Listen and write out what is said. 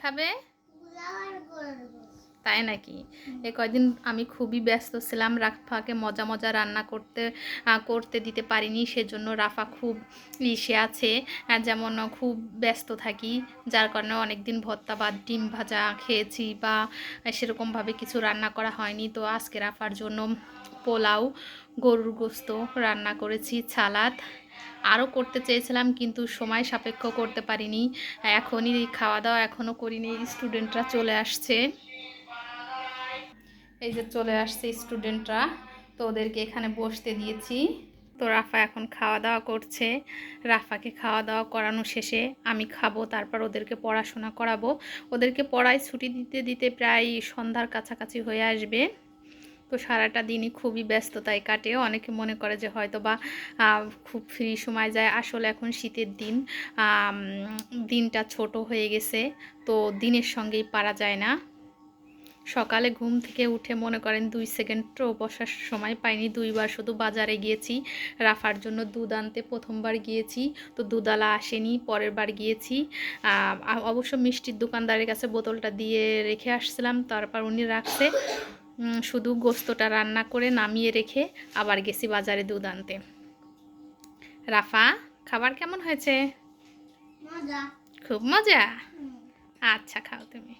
খাবে? তাই নাকি? এ কয়দিন আমি খুবই ব্যস্ত ছিলাম রাফাকে মজা মজা রান্না করতে করতে দিতে পারিনি সেজন্য রাফা খুব ইসে আছে যেমন খুব ব্যস্ত থাকি যার কারণে অনেক দিন ভর্তা বা ডিম ভাজা খেয়েছি বা সেরকমভাবে কিছু রান্না করা হয়নি। তো আজকে রাফার জন্য পোলাও গরুর গোস্ত রান্না করেছি সালাদ। আরও করতে চেয়েছিলাম কিন্তু সময় সাপেক্ষ করতে পারিনি। এখনই খাওয়া দাওয়া এখনও করিনি স্টুডেন্টরা চলে আসছে। এই যে চলে আসছে স্টুডেন্টরা, তো ওদেরকে এখানে বসতে দিয়েছি। তো রাফা এখন খাওয়া দাওয়া করছে। রাফাকে খাওয়া দাওয়া করানো শেষে আমি খাব, তারপর ওদেরকে পড়াশোনা করাবো। ওদেরকে পড়ায় ছুটি দিতে দিতে প্রায় সন্ধ্যার কাছাকাছি হয়ে আসবে। তো সারাটা দিনই খুবই ব্যস্ততায় কাটে। অনেকে মনে করে যে হয়তো বা খুব ফ্রি সময় যায়। আসলে এখন শীতের দিন দিনটা ছোট হয়ে গেছে, তো দিনের সঙ্গেই পারা যায় না। সকালে ঘুম থেকে উঠে মনে করেন দুই সেকেন্ডও বসার সময় পাইনি দুইবার শুধু বাজারে গিয়েছি। রাফার জন্য দুধ আনতে প্রথমবার গিয়েছি তো দুধালা আসেনি পরের বার গিয়েছি অবশ্য মিষ্টির দোকানদারের কাছে বোতলটা দিয়ে রেখে আসছিলাম তারপর উনি রাখছে। শুধু গোস্তটা রান্না করে নামিয়ে রেখে আবার গেছি বাজারে দুধ আনতে। রাফা খাবার কেমন হয়েছে? মজা। খুব মজা? আচ্ছা খাও তুমি।